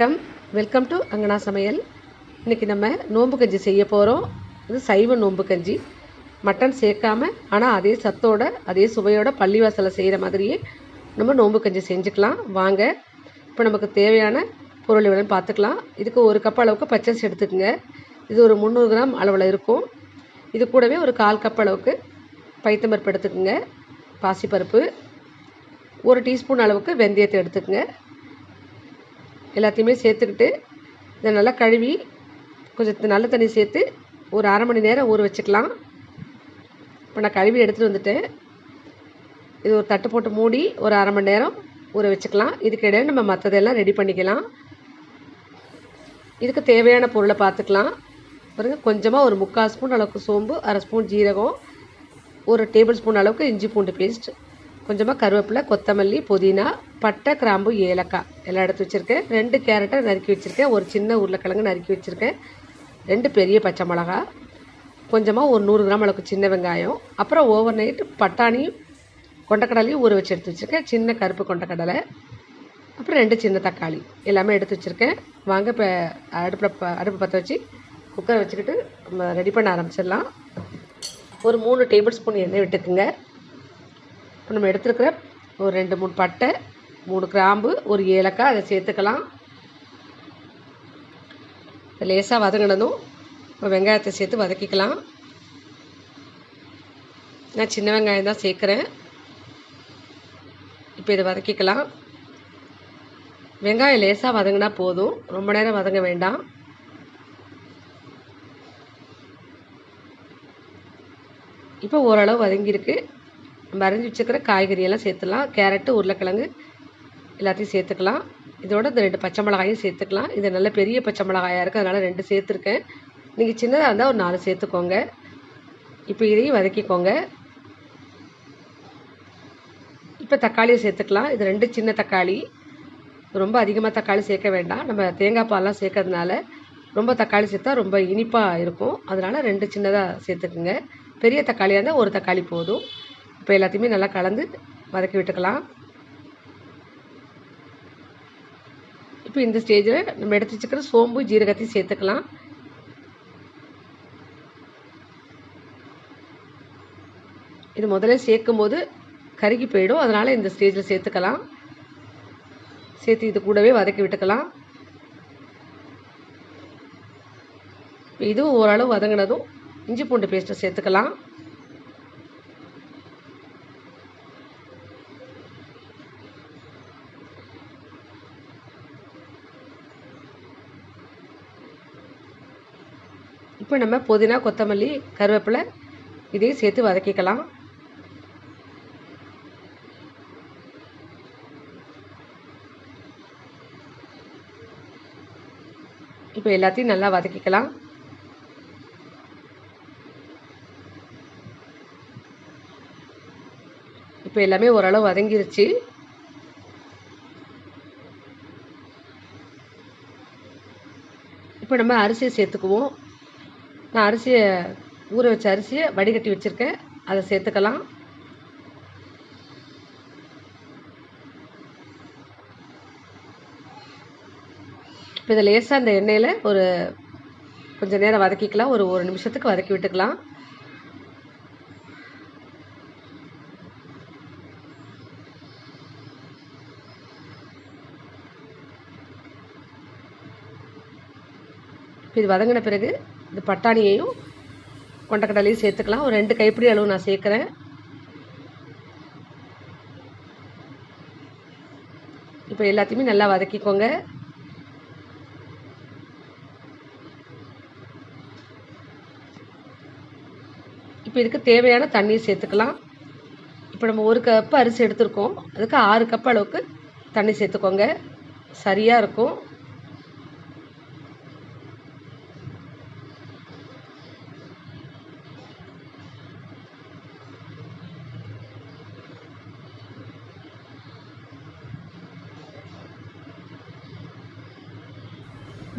வணக்கம். Welcome to அங்கனா சமையல். இன்றைக்கி நம்ம நோம்பு கஞ்சி செய்ய போகிறோம் இது சைவ நோம்பு கஞ்சி. மட்டன் சேர்க்காம ஆனால் அதே சத்தோட அதே சுவையோட பள்ளிவாசலை செய்கிற மாதிரியே நம்ம நோம்பு கஞ்சி செஞ்சுக்கலாம். வாங்க இப்போ நமக்கு தேவையான பொருள் பார்த்துக்கலாம். இதுக்கு ஒரு கப் அளவுக்கு பச்சரிசி எடுத்துக்கோங்க. இது ஒரு முந்நூறு கிராம் அளவில் இருக்கும். இது கூடவே ஒரு கால் கப் அளவுக்கு பைத்தம்பருப்பு எடுத்துக்கோங்க. பாசிப்பருப்பு. ஒரு டீஸ்பூன் அளவுக்கு வெந்தயத்தை எடுத்துக்கோங்க. எல்லாத்தையுமே சேர்த்துக்கிட்டு இதை நல்லா கழுவி கொஞ்சம் நல்ல தண்ணி சேர்த்து ஒரு அரை மணி நேரம் ஊற வச்சுக்கலாம். இப்போ நான் கழுவி எடுத்துகிட்டு வந்துட்டேன். இது ஒரு தட்டு போட்டு மூடி ஒரு அரை மணி நேரம் ஊற வச்சுக்கலாம். இதுக்கு இடையே நம்ம மற்றதெல்லாம் ரெடி பண்ணிக்கலாம். இதுக்கு தேவையான பொருளை பார்த்துக்கலாம். பாருங்க கொஞ்சமாக ஒரு முக்கால் ஸ்பூன் அளவுக்கு சோம்பு அரை ஸ்பூன் ஜீரகம் ஒரு டேபிள் ஸ்பூன் அளவுக்கு இஞ்சி பூண்டு பேஸ்ட் கொஞ்சமாக கருவேப்பிலை கொத்தமல்லி புதினா பட்டை கிராம்பு ஏலக்காய். எல்லாம் எடுத்து வச்சுருக்கேன். ரெண்டு கேரட்டை நறுக்கி வச்சுருக்கேன். ஒரு சின்ன உருளைக்கிழங்கு நறுக்கி வச்சுருக்கேன். ரெண்டு பெரிய பச்சை மிளகா. கொஞ்சமாக ஒரு நூறு கிராம் அளவுக்கு சின்ன வெங்காயம். அப்புறம் ஓவர் நைட்டு பட்டாணியும் கொண்டக்கடலையும் ஊற வச்சு எடுத்து வச்சுருக்கேன். சின்ன கருப்பு கொண்டக்கடலை. அப்புறம் ரெண்டு சின்ன தக்காளி. எல்லாமே எடுத்து வச்சுருக்கேன். வாங்க இப்போ அடுப்பில் ப அடுப்பு பற்ற வச்சு குக்கரை வச்சுக்கிட்டு நம்ம ரெடி பண்ண ஆரம்பிச்சிடலாம். ஒரு மூணு டேபிள் ஸ்பூன் எண்ணெய் விட்டுக்குங்க. இப்போ நம்ம எடுத்துருக்கிற ஒரு ரெண்டு மூணு பட்டை மூணு கிராம்பு ஒரு ஏலக்காய் அதை சேர்த்துக்கலாம். லேசாக வதங்கினதும் இப்போ வெங்காயத்தை சேர்த்து வதக்கிக்கலாம். நான் சின்ன வெங்காயம் தான் சேர்க்குறேன். இப்போ இதை வதக்கிக்கலாம். வெங்காயம் லேசாக வதங்கினா போதும். ரொம்ப நேரம் வதங்க வேண்டாம். இப்போ ஓரளவு வதங்கியிருக்கு. நம்ம வச்சுருக்கிற காய்கறியெல்லாம் சேர்த்துலாம் கேரட்டு உருளைக்கிழங்கு எல்லாத்தையும் சேர்த்துக்கலாம். இதோட இந்த ரெண்டு பச்சை மிளகாயும் சேர்த்துக்கலாம். இது நல்ல பெரிய பச்சை மிளகாயாக இருக்குது அதனால் ரெண்டு சேர்த்துருக்கேன். நீங்கள் சின்னதாக இருந்தால் ஒரு நாலு சேர்த்துக்கோங்க. இப்போ இதையும் வதக்கிக்கோங்க. இப்போ தக்காளியை சேர்த்துக்கலாம். இது ரெண்டு சின்ன தக்காளி. ரொம்ப அதிகமாக தக்காளி சேர்க்க வேண்டாம். நம்ம தேங்காய் பால்லாம் சேர்க்கறதுனால ரொம்ப தக்காளி சேர்த்தா ரொம்ப இனிப்பாக இருக்கும். அதனால் ரெண்டு சின்னதாக சேர்த்துக்குங்க. பெரிய தக்காளியாக இருந்தால் ஒரு தக்காளி போதும். இப்போ எல்லாத்தையுமே நல்லா கலந்து வதக்கி விட்டுக்கலாம். இப்போ இந்த ஸ்டேஜில் நம்ம எடுத்து வச்சுக்கிற சோம்பு ஜீரகத்தையும் சேர்த்துக்கலாம். இது முதல்ல சேர்க்கும் போது கருகி போயிடும். அதனால் இந்த ஸ்டேஜில் சேர்த்துக்கலாம். சேர்த்து இது கூடவே வதக்கி விட்டுக்கலாம். இதுவும் ஓரளவு வதங்கினதும் இஞ்சி பூண்டு பேஸ்ட்டை சேர்த்துக்கலாம். இப்போ நம்ம புதினா கொத்தமல்லி கருவேப்பிலை இதையும் சேர்த்து வதக்கிக்கலாம். இப்போ எல்லாத்தையும் நல்லா வதக்கிக்கலாம். இப்போ எல்லாமே ஓரளவு வதங்கிருச்சு. இப்போ நம்ம அரிசியை சேர்த்துக்குவோம். நான் அரிசியை ஊற வச்ச அரிசியை வடிகட்டி வச்சுருக்கேன். அதை சேர்த்துக்கலாம். இப்போ இதை லேசாக அந்த எண்ணெயில் ஒரு கொஞ்சம் நேரம் வதக்கிக்கலாம். ஒரு ஒரு நிமிஷத்துக்கு வதக்கி விட்டுக்கலாம். இப்போ இது வதங்கின பிறகு இந்த பட்டாணியையும் கொண்டக்கடலையும் சேர்த்துக்கலாம். ஒரு ரெண்டு கைப்பிடி அளவு நான் சேர்க்குறேன். இப்போ எல்லாத்தையுமே நல்லா வதக்கிக்கோங்க. இப்போ இதுக்கு தேவையான தண்ணியை சேர்த்துக்கலாம். இப்போ நம்ம ஒரு கப்பு அரிசி எடுத்திருக்கோம். அதுக்கு ஆறு கப் அளவுக்கு தண்ணி சேர்த்துக்கோங்க. சரியாக இருக்கும்.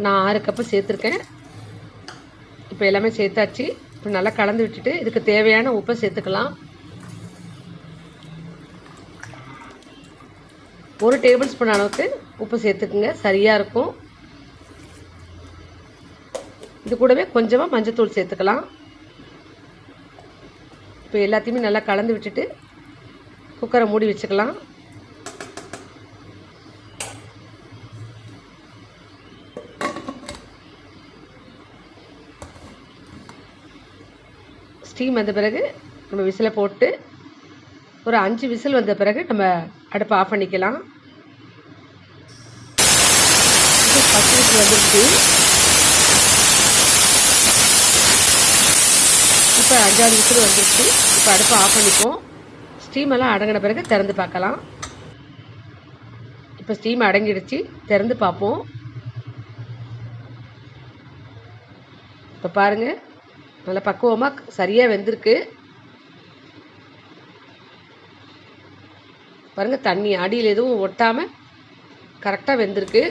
நான் ஆறு கப்பு சேர்த்துருக்கேன். இப்போ எல்லாமே சேர்த்தாச்சு. இப்போ நல்லா கலந்து விட்டுட்டு இதுக்கு தேவையான உப்பை சேர்த்துக்கலாம். ஒரு டேபிள் ஸ்பூன் அளவுக்கு உப்பு சேர்த்துக்குங்க. சரியாக இருக்கும். இது கூடவே கொஞ்சமாக மஞ்சத்தூள் சேர்த்துக்கலாம். இப்போ எல்லாத்தையுமே நல்லா கலந்து விட்டுட்டு குக்கரை மூடி வச்சுக்கலாம். ஸ்டீம் வந்த பிறகு நம்ம விசிலை போட்டு ஒரு அஞ்சு விசில் வந்த பிறகு நம்ம அடுப்பை ஆஃப் பண்ணிக்கலாம். பத்து விசில் வந்துருச்சு. இப்போ அஞ்சாவது விசில் வந்துருச்சு. இப்போ அடுப்பை ஆஃப் பண்ணிப்போம். ஸ்டீமெல்லாம் அடங்கின பிறகு திறந்து பார்க்கலாம். இப்போ ஸ்டீம் அடங்கிடுச்சு. திறந்து பார்ப்போம். இப்போ பாருங்கள் நல்லா பக்குவமாக சரியாக வெந்திருக்கு. பாருங்கள் தண்ணி அடியில் எதுவும் ஒட்டாமல் கரெக்டாக வெந்திருக்கு.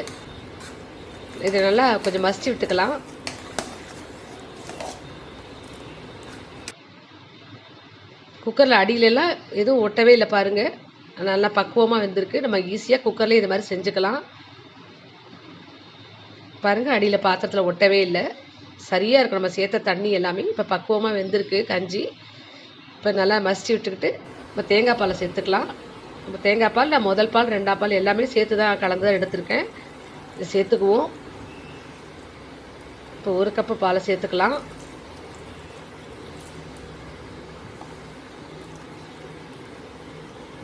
இதை நல்லா கொஞ்சம் மசிச்சு விட்டுக்கலாம். குக்கரில் அடியிலெல்லாம் எதுவும் ஒட்டவே இல்லை பாருங்கள் நல்லா பக்குவமாக வெந்திருக்கு. நம்ம ஈஸியாக குக்கர்லேயே இது மாதிரி செஞ்சுக்கலாம். பாருங்கள் அடியில் பாத்திரத்தில் ஒட்டவே இல்லை. சரியாக இருக்கும் நம்ம சேர்த்த தண்ணி எல்லாமே இப்போ பக்குவமாக வெந்திருக்கு. கஞ்சி. இப்போ நல்லா மசிச்சு விட்டுக்கிட்டு இப்போ தேங்காய் பாலை சேர்த்துக்கலாம். இப்போ தேங்காய் பால் நான் முதல் பால் ரெண்டாம் பால் எல்லாமே சேர்த்து தான் கலந்து தான் எடுத்திருக்கேன். இதை சேர்த்துக்குவோம். இப்போ ஒரு கப்பு பாலை சேர்த்துக்கலாம்.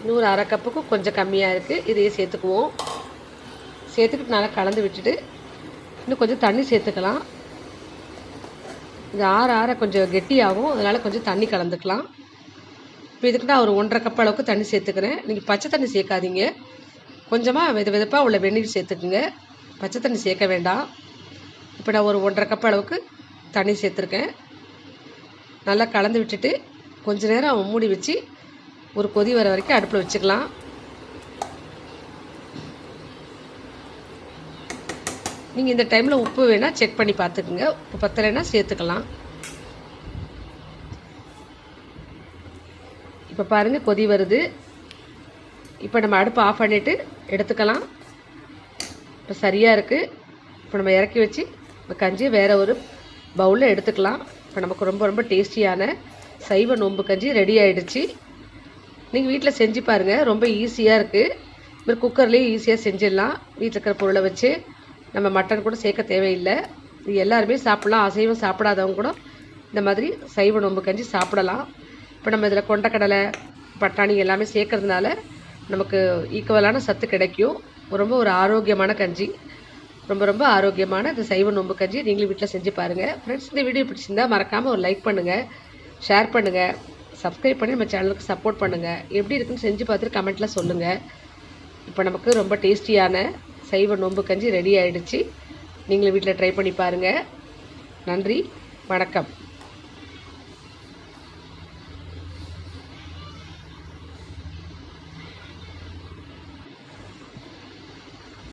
இன்னொரு அரை கப்புக்கும் கொஞ்சம் கம்மியாக இருக்குது இதையே சேர்த்துக்குவோம். சேர்த்துக்கிட்டு நல்லா கலந்து விட்டுட்டு இன்னும் கொஞ்சம் தண்ணி சேர்த்துக்கலாம். இது ஆற ஆற கொஞ்சம் கெட்டியாகும். அதனால் கொஞ்சம் தண்ணி கலந்துக்கலாம். இப்போ இதுக்கு நான் ஒரு ஒன்றரை கப் அளவுக்கு தண்ணி சேர்த்துக்கிறேன். நீங்கள் பச்சை தண்ணி சேர்க்காதீங்க. கொஞ்சமாக வித விதப்பாக உள்ள வெந்நீர் சேர்த்துக்குங்க. பச்சை தண்ணி சேர்க்க வேண்டாம். இப்போ நான் ஒரு ஒன்றரை கப் அளவுக்கு தண்ணி சேர்த்துருக்கேன். நல்லா கலந்து விட்டுட்டு கொஞ்ச நேரம் மூடி வச்சு ஒரு கொதி வர வரைக்கும் அடுப்பில் வச்சுக்கலாம். நீங்கள் இந்த டைமில் உப்பு வேணால் செக் பண்ணி பார்த்துக்குங்க. உப்பு பத்தலைன்னா சேர்த்துக்கலாம். இப்போ பாருங்கள் கொதி வருது. இப்போ நம்ம அடுப்பு ஆஃப் பண்ணிவிட்டு எடுத்துக்கலாம். இப்போ சரியாக இருக்குது இப்போ நம்ம இறக்கி வச்சு இப்போ கஞ்சி வேறு ஒரு பவுலில் எடுத்துக்கலாம். இப்போ நமக்கு ரொம்ப ரொம்ப டேஸ்டியான சைவ நோம்பு கஞ்சி ரெடி ஆகிடுச்சு நீங்கள் வீட்டில் செஞ்சு பாருங்கள் ரொம்ப ஈஸியாக இருக்குது இது மாதிரி குக்கர்லேயே ஈஸியாக செஞ்சிடலாம். வீட்டில் இருக்கிற பொருளை வச்சு. நம்ம மட்டன் கூட சேர்க்க தேவையில்லை. இது எல்லாருமே சாப்பிட்லாம். அசைவம் சாப்பிடாதவங்க கூட இந்த மாதிரி சைவ நோம்பு கஞ்சி சாப்பிடலாம். இப்போ நம்ம இதில் கொண்டக்கடலை பட்டாணி எல்லாமே சேர்க்கறதுனால நமக்கு ஈக்குவலான சத்து கிடைக்கும். ரொம்ப ஒரு ஆரோக்கியமான கஞ்சி. ரொம்ப ரொம்ப ஆரோக்கியமான இந்த சைவ நோம்பு கஞ்சி நீங்களும் வீட்டில் செஞ்சு பாருங்கள் ஃப்ரெண்ட்ஸ் இந்த வீடியோ பிடிச்சிருந்தால் மறக்காமல் ஒரு லைக் பண்ணுங்கள் ஷேர் பண்ணுங்கள் சப்ஸ்கிரைப் பண்ணி நம்ம சேனலுக்கு சப்போர்ட் பண்ணுங்கள் எப்படி இருக்குன்னு செஞ்சு பார்த்துட்டு கமெண்ட்டில் சொல்லுங்கள் இப்போ நமக்கு ரொம்ப டேஸ்டியான சைவ நோம்பு கஞ்சி ரெடி ஆகிடுச்சு நீங்களும் வீட்டில் ட்ரை பண்ணி பாருங்கள் நன்றி. வணக்கம்.